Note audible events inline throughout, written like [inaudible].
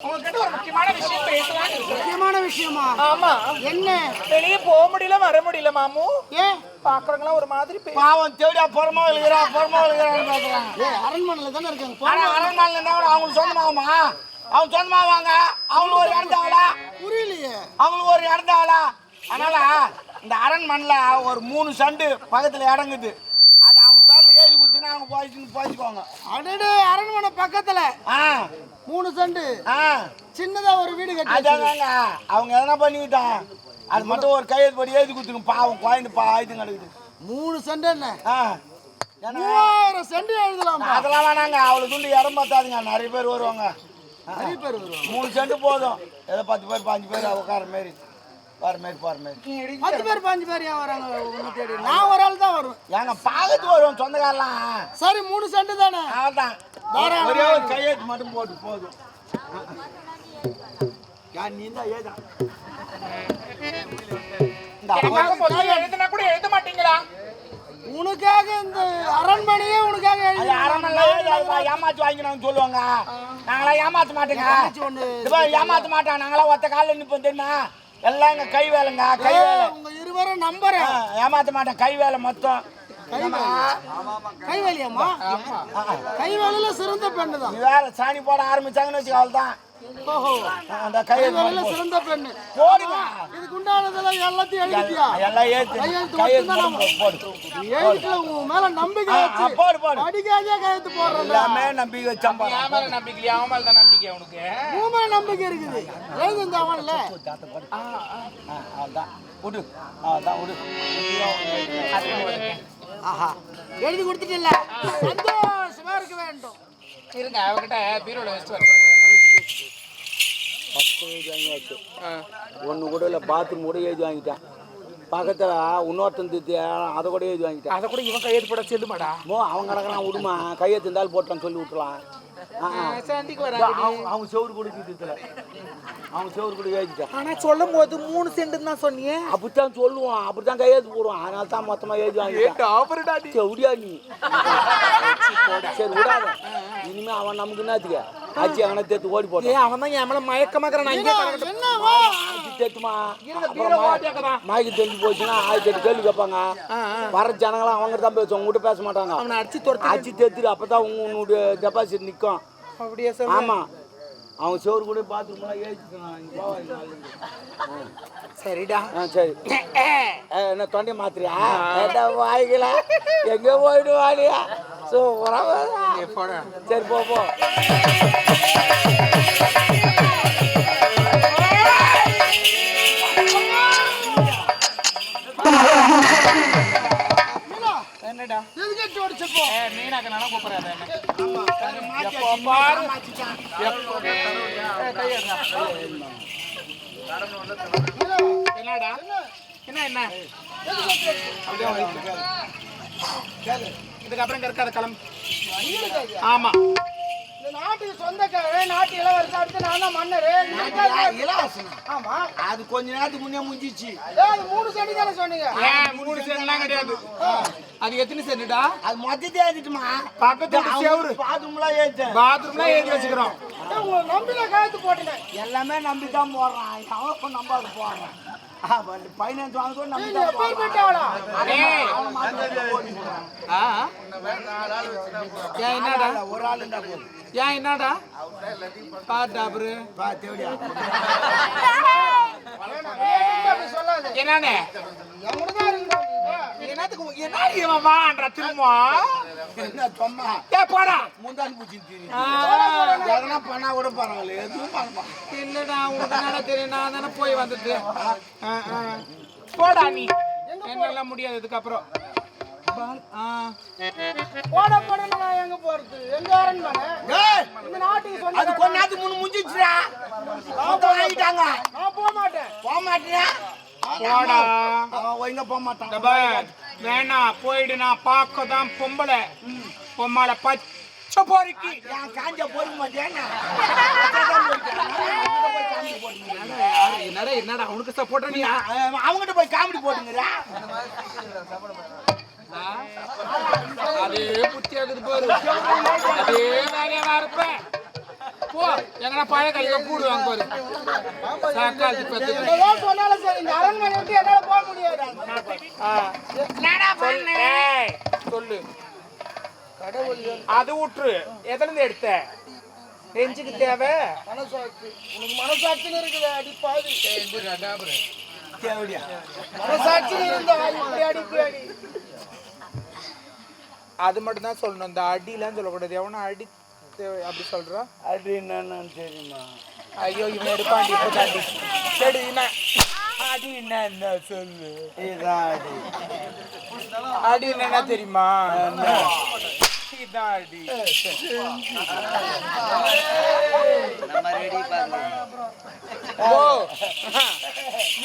உங்ககிட்ட ஒரு முக்கியமான விஷயம் பேசலாம்னு இருக்கேன். முக்கியமான விஷயமா? ஆமா. என்ன? வெளியே போக முடியல வர முடியல மாமு. ஏன் பாக்குறவங்களாம் ஒரு மாதிரி பே- பாவம் தேடியா புறமா விழுகிறா புறமா விழுகிறான்னு ஏ அரண்மனையில தானே இருக்காங்க? ஆனா அரண்மனையில் இருந்தா கூட அவங்களுக்கு சொந்தமாகுமா அவங்க சொந்தமாவாங்க அவங்களுக்கு ஒரு இடந்தாங்களா புரியலையே. அவங்களுக்கு ஒரு இடந்தாங்களா அதனால இந்த அரண்மனையில் ஒரு மூணு சண்டு பக்கத்தில் இடங்குது அது அவங்க பேரில் எழுதி கொடுத்துன்னா அவங்க போயிட்டு போயிச்சுக்கோங்க அடடே அரண்மனை பக்கத்துல. ஆ. மூணு செண்டு. சின்னதா ஒரு வீடு கட்டி அதாங்க. அவங்க எதனா பண்ணிக்கிட்டான். அது மட்டும் ஒரு கையெழுத்து படி எழுதி கொடுத்துருங்க. பாவம் குழந்தை பாய்த்து கிடக்குது மூணு செண்டு என்ன? மூவாயிரம் செண்டு எழுதலாம்? அதெல்லாம் வேணாங்க. அவ்வளோ துண்டு இடம் பார்த்தாதுங்க. நிறைய பேர் வருவாங்க. நிறைய பேர் வருவாங்க. மூணு செண்டு போதும். ஏதோ பத்து பேர் பாஞ்சு பேர் உட்கார மாரி வர மாரி போகிற மாரி பத்து பேர் பாஞ்சு பேர் ஏன் வராங்க? தேடி. நான் ஒரு ஆள் தான் வருவேன். ஏங்க பார்க்கறதுக்கு வருவோம் சொந்தக்காரலாம் சரி மூணு செண்டு தானே? தாராளமா ஒரே ஒரு கையெழுத்து மட்டும் போட்டு போதும். யார் நீ தான் ஏதா? எழுதுனா கூட எழுத மாட்டீங்களா? உனக்காக இந்த அரண்மனையே உனக்காக அது எழுதி அரண்மனை ஏமாத்தி வாங்கினாங்க சொல்லுவாங்க. நாங்களாம் ஏமாத்த மாட்டோங்க. ஏமாத்த மாட்டோம். நாங்களாம் ஒத்த காலில் நிற்போம் தெரியுமா? எல்லாம் எங்க கை வேலைங்க கை வேலை. உங்க இருவரும் நம்புறேன். ஏமாத்த மாட்டேன் கை வேலை மொத்தம். கைவேலியம்மா கைவேலியில சிறந்த பெண்ணு தான். நீ வேற சாணி போட ஆரம்பிச்சாங்கன்னு வச்சுக்க அவள்தான் ஓஹோ. அந்த கைவேலியில சிறந்த பெண்ணு. போடுங்க. இதுக்கு உண்டானதெல்லாம் எல்லாத்தையும் எழுதிட்டியா எல்லாம் ஏத்து கையெழுத்து உன் மேல நம்பிக்கை வச்சு போடு போடு. படிக்காதே கையெழுத்து போடுறேன் எல்லாமே நம்பிக்கை மேல நம்பிக்கை அவன் மேல தான் நம்பிக்கை உன் மேல நம்பிக்கை இருக்குது. எழுதி இந்த அவன்ல? அதான் விடு அதான் விடு ஆஹா. எழுதி கொடுத்துட்டில்ல சந்தோஷமா இருக்க வேண்டும். இருங்க அவகிட்ட பத்து ஏஜ் வாங்கியாச்சு ஒன்று கூட இல்லை பாத்ரூம் கூட ஏஜ் வாங்கிட்டேன். பக்கத்தில் இன்னொருத்தன் தித்தி அதை கூட ஏஜ் வாங்கிட்டேன். அத கூட இவன் கையெழுத்து போட செல்லுமாடா? மோ அவன் கிடக்குறான் விடுமா? கையை திந்தாலும் போட்டான்னு சொல்லி விட்டுலாம் இதோ வராங்க அவங்க அவங்க செவரு கூட திட்டல அவங்க ஏஜிட்டேன் ஆனா சொல்லும் போது மூணு சென்ட் தான் சொன்னியே. அப்படித்தான் சொல்லுவான். அப்படித்தான் கையெழுத்து போடுவான். அதனால தான் மொத்தமாக ஏஜ் வாங்கிட்டேன் டாபர்டா நீ? சரி விடாத. இனிமே அவன் நமக்கு என்னத்துக்க ஆச்சு அவனை தேத்து ஓடி போட்டான். அவன் தான் என் மேல மயக்கமாக்கறான் நான் என்னவா தேத்துமா. மாய்க்கு தெரிஞ்சு போச்சுன்னா ஆயிரத்தி எட்டு கேள்வி கேட்பாங்க. வர ஜனங்களாம் அவங்க தான் பேசுவாங்க உங்கள்கிட்ட பேச மாட்டாங்க. அவனை அடிச்சு துரத்து ஆச்சு தேத்துட்டு அப்போ தான் உங்க உன்னுடைய டெபாசிட் நிற்கும் அப்படியே சொல்லு. ஆமாம் அவங்க சோறு கூட பாத்ரூம்லாம் ஏறிச்சுக்கணும் சரிடா. ஆ சரி. என்ன தொண்டை மாத்திரியா ஏடா வாய்க்கல எங்கே போயிட்டு வாடியா? சூப்பரா போடா. சரி போ போ. மீனாக்கனால கூப்பிடுறாரு என்ன எப்போ பாரு என்னடா என்ன என்ன இதுக்கப்புறம் இங்க கிளம்பு ஆமா நாட்டுக்கு சொந்தக்காரன் நாட்டு இளவரசர் அடுத்து நான் தான் மன்னரு. இலவாசனம் ஆமா. அது கொஞ்ச நேரத்துக்கு முன்னே முடிஞ்சிச்சு ஏய், அது மூணு செடி தானே சொன்னீங்க? ஏன் மூணு சென்ட்லாம் கிடையாது. அது எத்தனை சென்ட்டுடா அது மொத்தத்தை ஏறிட்டுமா பக்கத்து செவுரு. பாத்ரூம்லாம் ஏறிட்டேன் பாத்ரூம்லாம் எழுதி வச்சுக்கிறோம். உங்களை நம்பில காயத்து போட்டேன் எல்லாமே நம்பி தான் போடுறான் அவன் நம்பாது போடுறான்? பைனான்ஸ் வாங்க கூட நம்பி தான் என்னடா? ஒரு ஆள் இருந்தா போதும். ஏன் என்னடா? அப்புறம் [laughs] பா தேவடியா அப்படி சொல்லாது என்னண்ணே? எவ்வளவுதான் இருக்கு என்னத்துக்கு என்ன இவன் வான்ற திரும்ப என்ன சும்மா ஏ போடா. முந்தானி பூச்சி தெரியும் ஆ, எதனா பண்ணா கூட பரவாயில்ல எதுவும் பண்ணலாம் இல்லடா உனக்கு தெரியும்? நான் தானே போய் வந்துட்டு. போடா நீ. என்னெல்லாம் முடியாது இதுக்கப்புறம். போட போட நான் எங்க போறது? எங்க அரண்மனை அது கொஞ்ச நேரத்துக்கு முன்ன முடிஞ்சிச்சுடா மொத்தம் வாங்கிட்டாங்க நான் போக மாட்டேன். போக மாட்டியா? போடா. ஒழுங்கா போக மாட்டான். வேணாம் போயிடு நான் பார்க்க தான் பொம்பளை. பொம்பளை பச்சை பொறுக்கி. என் காஞ்ச பொறுக்க மாட்டேன்னா என்னடா என்னடா உனக்கு சப்போர்ட் நீ அவங்ககிட்ட போய் காமெடி போட்டுங்கிறா அதே புத்தி ஆகுது பாரு. அதே வேலையா இருப்ப போ எங்கன்னா பழைய கல்லில கூடு வாங்க பாரு. சாக்காளி பத்து என்னதான் சொன்னாலும் சரி இந்த அரண்மனை விட்டு என்னால போக முடியாது. என்னடா பண்ண? சொல்லு. கடவுள் அது விட்டுரு எதுல இருந்து எடுத்த? நெஞ்சுக்கு தேவை? மனசாட்சி. உனக்கு மனசாட்சின்னு இருக்குது அடி பாவி. தேவடியா மனசாட்சின்னு இருந்தா இப்படி அடி இப்படி அடி. அது மட்டும் தான் சொல்லணும். இந்த அடிலாம் சொல்லக்கூடாது. எவனா அடி தேவை- அப்படி சொல்றா? அது என்னன்னு தெரியுமா? ஐயோ இவன் எடுப்பாண்டி இப்போ தாண்டி சரி என்ன அடி என்ன சொல்லு. இதான் அடி. அடி என்னன்னா தெரியுமா? இதான் அடி. ஓ.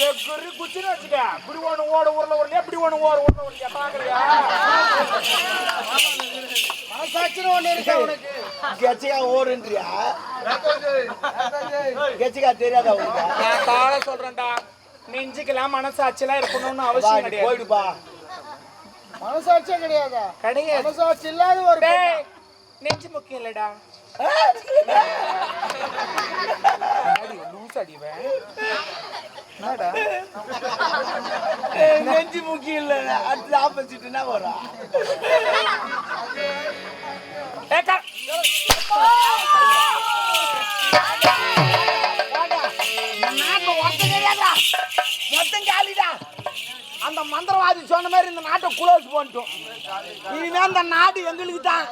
எகுரு குச்சின்னு வச்சுக்க. இப்படி ஒண்ணு ஓட ஊர்ல ஓடலையா இப்படி ஒண்ணு ஓட ஊர்ல ஓடலையா பாக்குறியா? மனசாட்சின்னு ஒண்ணு இருக்கா உனக்கு. ஓடுன்றியா? கெச்சிக்கா தெரியாதா உனக்கு? நான் காலை சொல்றேன்டா. நெஞ்சுக்கெல்லாம் மனசாட்சியெல்லாம் இருக்கணும்னு அவசியம் கிடையாது. போயிடுப்பா. மனசாட்சியே கிடையாதா? கிடையாது. மனசாட்சி இல்லாத ஒரு நெஞ்சு முக்கியம் இல்லடா. லூஸ் அடிவன் நெஞ்சு முக்கியம் இல்ல. அடுத்து ஆப்போசிட் என்ன வரும் மொத்தம் காலிடா அந்த மந்திரவாதி சொன்ன மாதிரி இந்த நாட்டை குளோஸ் பண்ணிட்டோம். இனிமே அந்த நாடு எங்களுக்கு தான்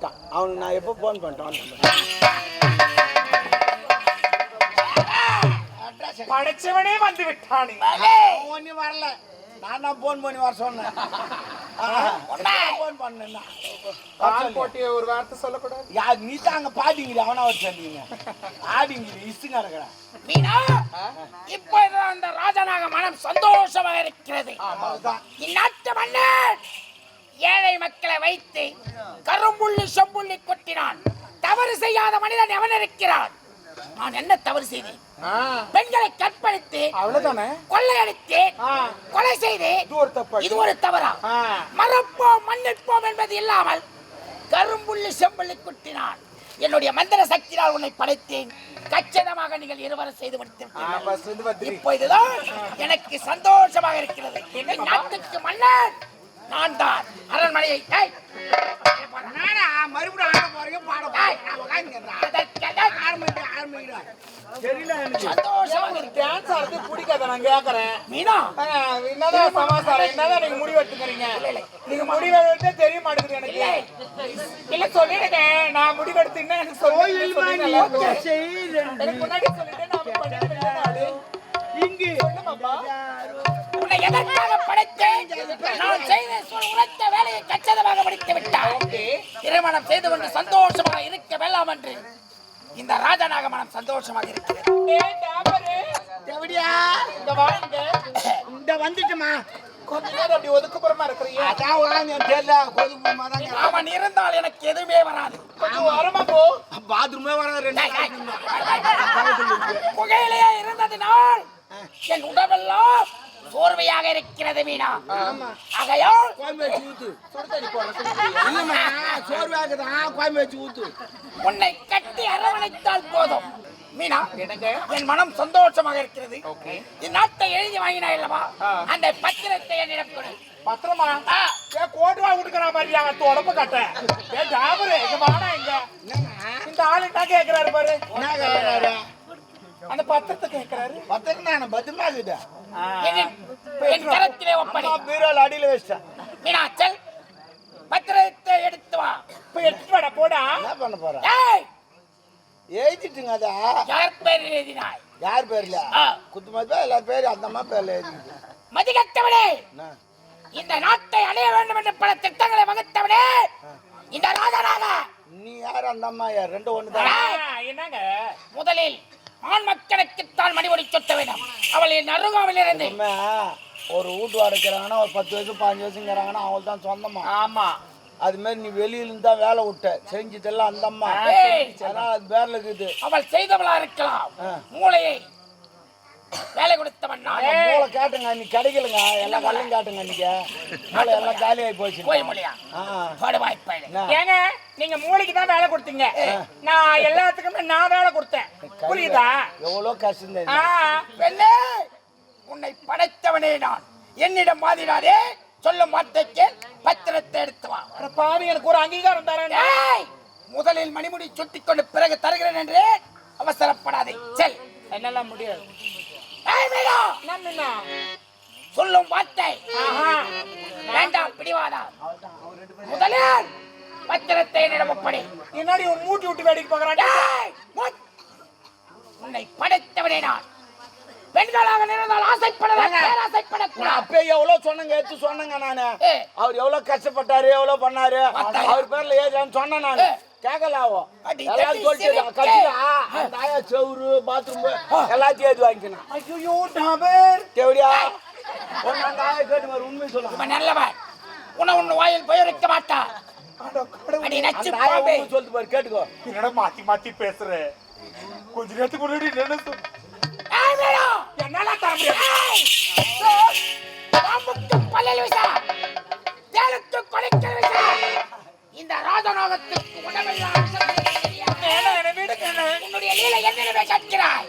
வந்துட்டான் அவனுக்கு நான் எப்போ ஃபோன் பண்ணிட்டேன்? படைச்சவனே வந்து விட்டானே. ஒன்றும் வரல. நான் தான் ஃபோன் பண்ணி வர சொன்னேன். ஃபோன் பண்ணேன் பால் போட்டி ஒரு வார்த்தை சொல்லக்கூடாது. யார் நீ தான் அங்கே பாடிங்கிற அவனா வச்சு சொன்னீங்க ஆடிங்கிற இசுங்க இருக்கிறேன் மீனா இப்போது அந்த ராஜனாக மனம் சந்தோஷமாக இருக்கிறது. இந்நாட்டு மன்னர் ஏழை மக்களை வைத்து கரும்புள்ளி செம்புள்ளி கொட்டினான். தவறு செய்யாத மனிதன் எவன் இருக்கிறான்? நான் என்ன தவறு செய்தேன்? பெண்களை கற்பழித்து அவ்வளவுதானே? கொள்ளையடித்து கொலை செய்து இது ஒரு தவறா? மறப்போம் மன்னிப்போம் என்பது இல்லாமல் கரும்புள்ளி செம்புள்ளி குட்டினான். என்னுடைய மந்திர சக்தியால் உன்னை படைத்தேன். கச்சிதமாக நீங்கள் இருவரும் செய்து பத்திரி. இப்போ இதுதான் எனக்கு சந்தோஷமாக இருக்கிறது. நாட்டுக்கு மன்னன். நான் தான் அரண்மனையை மறுபடியும் ஆட போறீங்க பாட ஒரு டான்ஸ் ஆடுறது பிடிக்காத? நான் கேக்குறேன். மீனா? என்னதான் சமாசாரம்? என்னதான் நீங்க முடிவு எடுத்துக்கிறீங்க? நீங்க முடிவு எடுத்தே தெரிய மாட்டேங்குது எனக்கு. இல்ல. சொல்லிடுங்க. நான் முடிவு எடுத்தீங்கன்னா எனக்கு சொல்லி நல்லா இருக்கும். எனக்கு முன்னாடி சொல்லிட்டு நான் பண்ணிட்டு நாளு இங்கு சொல்லுமாப்பா உன்னை எதற்காக படைத்தேன்? நான் செய்த சொல் உரைத்த வேலையை கச்சிதமாக முடித்து விட்டாய். ஓகே. திருமணம் செய்து கொண்டு சந்தோஷமாக இருக்க வேண்டாம் என்று இந்த ராஜநாக மனம் சந்தோஷமாக இருக்கிறது. இந்த வந்துட்டுமா? கொஞ்ச நேரம் அப்படி ஒதுக்குப்புறமா இருக்கிறீங்க. அதான் வாங்க தெரியல கொதுப்பு மாதாங்க அவன் இருந்தால் எனக்கு எதுவுமே வராது. கொஞ்சம் வரமா போ. பாத்ரூமே வர ரெண்டு. புகையிலேயே இருந்ததினால் என் உடவெல்லாம் சோர்வையாக இருக்கிறது மீனா. ஆகையால் கோயம்பு வச்சு ஊத்து. இல்லம்மா சோர்வாக்குதான் கோயம்பு வச்சு ஊத்து. உன்னை கட்டி அரவணைத்தால் போதும். மீனா என் மனம் சந்தோஷமாக இருக்கிறது. ஓகே. இந்நாட்டை எழுதி வாங்கினாய் அல்லவா? ஆ. அந்த பத்திரத்தை என்னிடம் கொடு. பத்திரமா? ஆ, ஏ கோட்டுவா கொடுக்குற மாதிரி அவன் தொடப்பு கட்ட. ஏ டாபரு இங்க வாடா இங்க. இந்த ஆளு என்ன கேக்குறாரு பாரு. அந்த பத்திரத்தை கேக்குறாரு. பத்துக்கு நான் பத்திரமா இருக்குதா? என் என் கரத்திலே ஒப்படை அம்மா பீரோல் அடியில் வச்சிட்டேன் மீனாச்சல் பத்திரத்தை எடுத்து வா. இப்ப எடுத்துட்டு வாடா போடா. என்ன பண்ண போற? ஏய்! எழுதிட்டுங்க அதா. யார் பேர் எழுதினாய்? யார் பேர்ல. குத்து மதிப்பா? எல்லா பேர் அந்த அம்மா பேர்ல எழுதிக்குது மதிகட்டவனே! என்ன? இந்த நாட்டை அடைய வேண்டும் என்று பல திட்டங்களை வகுத்தவனே! இந்த ராஜராக நீ யார்? அந்த அம்மா யார்? ரெண்டு ஒன்று தான் என்னங்க? முதலில் ஆண் மக்களுக்குத்தான் மணிமொழி சொத்த வேண்டும் அவள் அருகாமையில் இருந்து ஒரு வீட்டு வாடகைக்கிறாங்கன்னா ஒரு பத்து வயசு பாஞ்சு வயசுங்கிறாங்கன்னா அவள் தான் சொந்தமா? ஆமா. அது மாதிரி நீ வெளியில இருந்து தான் வேலை விட்ட. செஞ்சதெல்லாம் அந்த அம்மா. அது பேர்ல இருக்குது. அவள் செய்தவளா இருக்கலாம். மூளையை வேலை கொடுத்தவன் நான். மூளை காட்டுங்க அன்னைக்கு கிடைக்கலங்க. எல்லாம் கல்லும் காட்டுங்க அன்னைக்கு மூளை எல்லாம் காலியாகி போச்சு. போய் முடியா ஆ. படுவாய்? ஏங்க நீங்க மூளைக்கு தான் வேலை கொடுத்தீங்க. நான் எல்லாத்துக்குமே நான் வேலை கொடுத்தேன். புரியுதா? எவ்வளோ கஷ்டம் பெண்ணே உன்னை படைத்தவனே நான். என்னிடம் வாதிடாதே சொல்லும் வார்த்தைக்கு பத்திரத்தை எடுத்து வா. அட பாவி எனக்கு ஒரு அங்கீகாரம் தரேன். முதலில் மணிமுடி சுட்டிக் கொண்டு பிறகு தருகிறேன் என்று அவசரப்படாதே. செல். என்னால முடியாது. சொல்லும் வார்த்தை. வேண்டாம் பிடிவாதா முதலில் பத்திரத்தை என்னிடம் ஒப்படை. என்னடி உன் மூட்டி விட்டு வேடிக்கை பார்க்கறான். உன்னை படைத்தவனே நான். பெண்களாக நிறந்தால் ஆசைப்படலாம் நான் பேராசைப்படக்கூடாது அப்பயே எவ்வளோ சொன்னங்க எடுத்து சொன்னங்க நானு. அவர் எவ்வளோ கஷ்டப்பட்டாரு எவ்வளோ பண்ணாரு. அவர் பேர்ல ஏதான்னு சொன்னேன் நான். கேட்கலாவோ அடி, எல்லாரும் சொல்லிட்டு அந்த ஆயா செவுரு பாத்ரூம் எல்லாத்தையும் ஏது வாங்கிக்கணும் ஐயோ டாபர். தேவடியா ஒன்னு அந்த ஆயா கேட்டு வர உண்மை சொல்லுங்க இவன் நல்லவன். உன உன் வாயில் பெயரிக்க மாட்டா அட கடவுளே. அடி நச்சு பாம்பே. சொல்லிட்டு பாரு கேட்டுக்கோ. என்னடா மாத்தி மாத்தி பேசுற? கொஞ்ச நேரத்துக்கு முன்னாடி நினைச்சு ஏய், மீனா. என்னால சோர். பாம்புக்கு பல்லில் விசா. தேளுக்கு கொலைக்கல் விசா. இந்த ராஜநாகத்துக்கு உணவெல்லாம் விஷம் தெரியாது. என்ன என்ன விடுங்க என்ன. உன்னுடைய லீலை என்னிடமே கேட்கிறாய்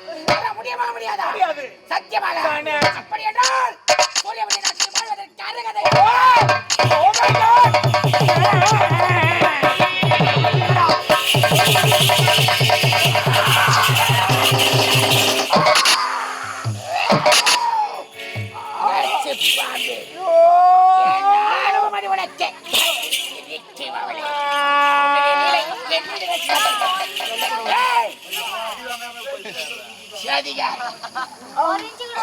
சதிகாரி. ஒரு இன்ச்சு கூட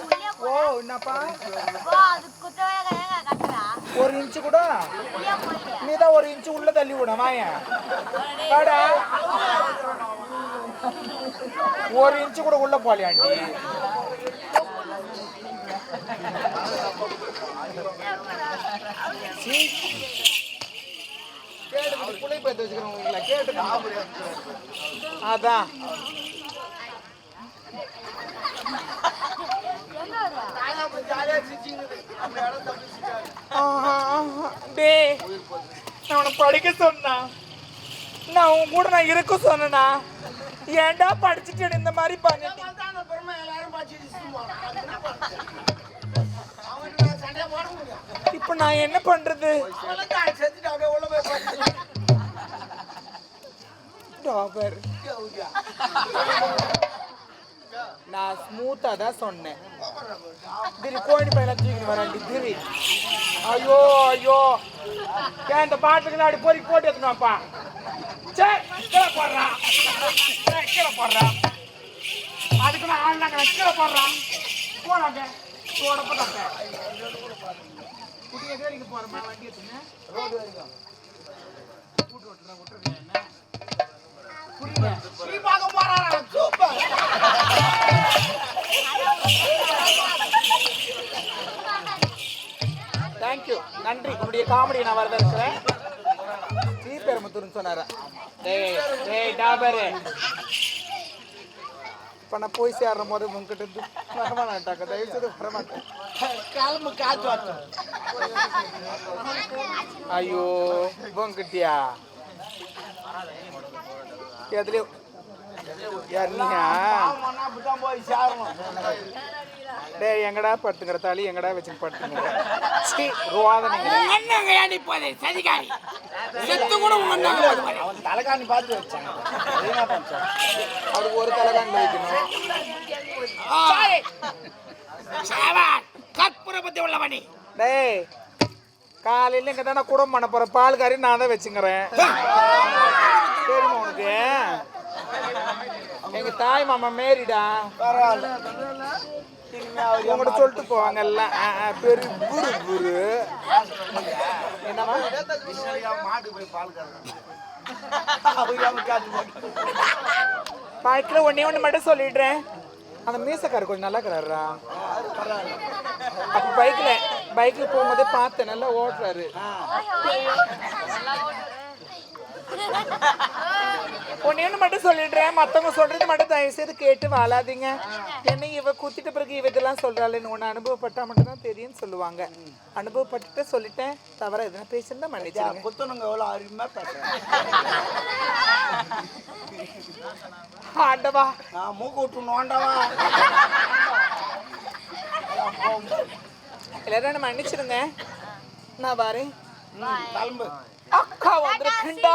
உள்ளே ஓ என்னப்பா? ஒரு இன்ச்சு கூட? நீதான் ஒரு இன்ச்சு உள்ள தள்ளி விட வாயன். ஒரு இன்ச்சு கூட உள்ள போலியாண்டி அதான் எங்க வருவா ஆஹா, ஆஹா. டேய் நான் உன்னை படிக்க சொன்னா. நான் உன் கூட நான் இருக்க சொன்னா ஏன்டா படிச்சுட்டு இந்த மாதிரி பண்ணிட்டு? இப்ப நான் என்ன பண்றது? டாபர். நான் ஸ்மூத்தா தான் சொன்னேன். திரி கோழி பையனை தூக்கிட்டு வரேன் திரி. ஐயோ ஐயோ. ஏன் இந்த பாட்டுக்கு நாடி பொறி போட்டு எடுத்துனாப்பா சே கீழே போடுறான் கீழே போடுறான் அதுக்கு நான் ஆள்னாங்க கீழே போடுறான் போனாங்க போட போட்டாங்க வேலைக்கு போறமா வண்டி ரோடு வரைக்கும் கூட்டு விட்டுறேன் விட்டுருங்க என்ன? புரியுங்க நீ பார்க்க காமெடி நான் வரவேற்கிறேன் ஸ்ரீபெரும்புத்தூர்னு சொன்னாரா? டேய் டேய் டாபரு இப்போ நான் போய் சேர்ற போது உங்ககிட்ட வரமாட்டாக்க தயவு செய்து வரமாட்டேன். கிளம்பு காத்து ஐயோ உங்ககிட்டயா எதுலயும் யார் போய் சேரணும். டேய் எங்கடா படுத்துக்கிற தாலி எங்கடா வச்சு படுத்துக்கிற? சீ ரோதனைங்க என்னங்க ஏன் இப்போது சதிகாரி செத்து கூட உங்க. அவன் தலைகாணி பார்த்து வச்சான். என்ன பண்ணான் அவருக்கு ஒரு தலைகாண்ட வைக்கணும் சாரி. சாவான். கற்பூர புத்தி உள்ளவனி. டேய் காலையில இங்க தானே குடும்பம் பண்ண போற பால் காரி நான் தான் வச்சுக்கிறேன் தெரியுமா உனக்கு? எங்க தாய் மாமா மேரிடா. பரவாயில்ல. உங்கள்கிட்ட சொல்லிட்டு போவாங்க எல்லாம். பெரு குரு குரு என்னவா போய் பால் பாய்க்கில் ஒன்னே ஒன்று மட்டும் சொல்லிடுறேன். அந்த மீசக்காரர் கொஞ்சம் நல்லா இருக்கிறாரா அப்போ பைக்கில் பைக்கில் போகும்போதே பார்த்தேன் நல்லா ஓட்டுறாரு. ஒன்னேன்னு மட்டும் சொல்லிடுறேன். மத்தவங்க சொல்றது மட்டும் தயவு செய்து கேட்டு வாழாதீங்க. என்ன இவ குத்திட்ட பிறகு இவ இதெல்லாம் சொல்றாளேன்னு ஒன்று அனுபவப்பட்டா மட்டும் தான் தெரியும்னு சொல்லுவாங்க. அனுபவப்பட்டுட்டு சொல்லிட்டேன். தவிர எதுனா பேசியிருந்தா மன்னிச்சிருங்க. புத்தனுங்க எவ்வளோ அருமையா பேசுறேன் ஆண்டவா. நான் மூக்கு விட்டு நோண்டவா எல்லாரும் என்ன மன்னிச்சிருங்க. நான் வரேன். கிளம்பு. அக்கா வந்திருக்கேன்டா